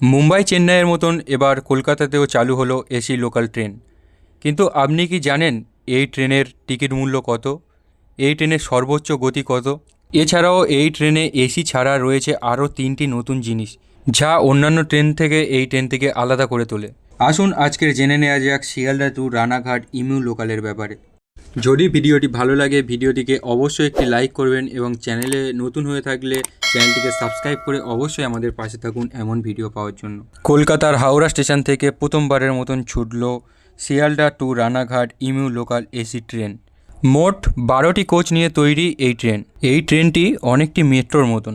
মুম্বাই চেন্নাইয়ের মতন এবার কলকাতাতেও চালু হলো এসি লোকাল ট্রেন। কিন্তু আপনি কি জানেন এই ট্রেনের টিকিট মূল্য কত? এই ট্রেনের সর্বোচ্চ গতি কত? এছাড়াও এই ট্রেনে এসি ছাড়া রয়েছে আরও তিনটি নতুন জিনিস, যা অন্যান্য ট্রেন থেকে এই ট্রেন থেকে আলাদা করে তোলে। আসুন আজকের জেনে নেওয়া যাক শিয়ালদা টু রানাঘাট ইমিউ লোকালের ব্যাপারে। যদি ভিডিওটি ভালো লাগে, ভিডিওটিকে অবশ্যই একটি লাইক করবেন এবং চ্যানেলে নতুন হয়ে থাকলে চ্যানেলটিকে সাবস্ক্রাইব করে অবশ্যই আমাদের পাশে থাকুন এমন ভিডিও পাওয়ার জন্য। কলকাতার হাওড়া স্টেশন থেকে প্রথমবারের মতন ছুটল Sealdah to Ranaghat EMU local AC train. মোট বারোটি কোচ নিয়ে তৈরি এই ট্রেন। এই ট্রেনটি অনেকটি মেট্রোর মতন।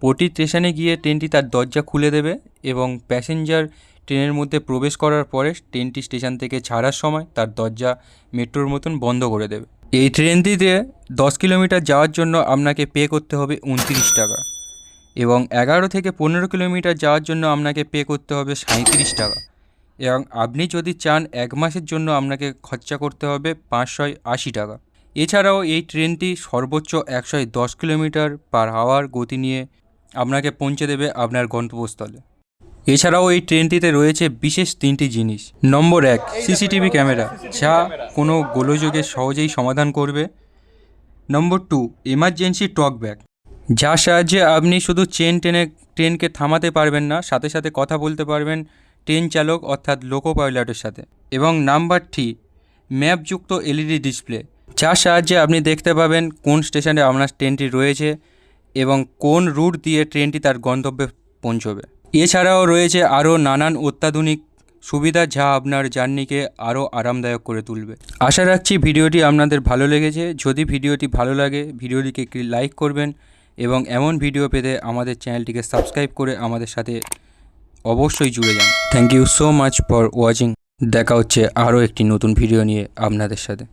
প্রতি স্টেশনে গিয়ে ট্রেনটি তার দরজা খুলে দেবে এবং প্যাসেঞ্জার ট্রেনের মধ্যে প্রবেশ করার পরে ট্রেনটি স্টেশন থেকে ছাড়ার সময় তার দরজা মেট্রোর মতন বন্ধ করে দেবে। এই ট্রেনটিতে দশ কিলোমিটার যাওয়ার জন্য আপনাকে পে করতে হবে উনত্রিশ টাকা এবং এগারো থেকে পনেরো কিলোমিটার যাওয়ার জন্য আপনাকে পে করতে হবে সাঁত্রিশ টাকা এবং আপনি যদি চান এক মাসের জন্য আপনাকে খরচা করতে হবে পাঁচশো আশি টাকা। এছাড়াও এই ট্রেনটি সর্বোচ্চ একশো দশ কিলোমিটার পার আওয়ার গতি নিয়ে আপনাকে পৌঁছে দেবে আপনার গন্তব্যস্থলে। এছাড়াও এই ট্রেনটিতে রয়েছে বিশেষ তিনটি জিনিস। নম্বর এক, সিসিটিভি ক্যামেরা, যা কোনো গোলযোগের সহজেই সমাধান করবে। Number two emergency talk back যার সাহায্যে আপনি শুধু চেন টেনে, ট্রেনকে থামাতে পারবেন না, সাথে সাথে কথা বলতে পারবেন ট্রেন চালক অর্থাৎ লোকো পাইলটের সাথে। এবং নাম্বার থ্রি, ম্যাপযুক্ত এলইডি ডিসপ্লে, যার সাহায্যে আপনি দেখতে পাবেন কোন স্টেশনে আপনার ট্রেনটি রয়েছে এবং কোন রুট দিয়ে ট্রেনটি তার গন্তব্যে পৌঁছবে। এছাড়াও রয়েছে আরও নানান অত্যাধুনিক সুবিধা যা আপনার জার্নিকে আরও আরামদায়ক করে তুলবে। আশা রাখছি ভিডিওটি আপনাদের ভালো লেগেছে। যদি ভিডিওটি ভালো লাগে, ভিডিওটিকে একটি লাইক করবেন এবং এমন ভিডিও পেতে আমাদের চ্যানেলটিকে সাবস্ক্রাইব করে আমাদের সাথে অবশ্যই জুড়ে যান। Thank you so much for watching দেখা হচ্ছে আরও একটি নতুন ভিডিও নিয়ে আপনাদের সাথে।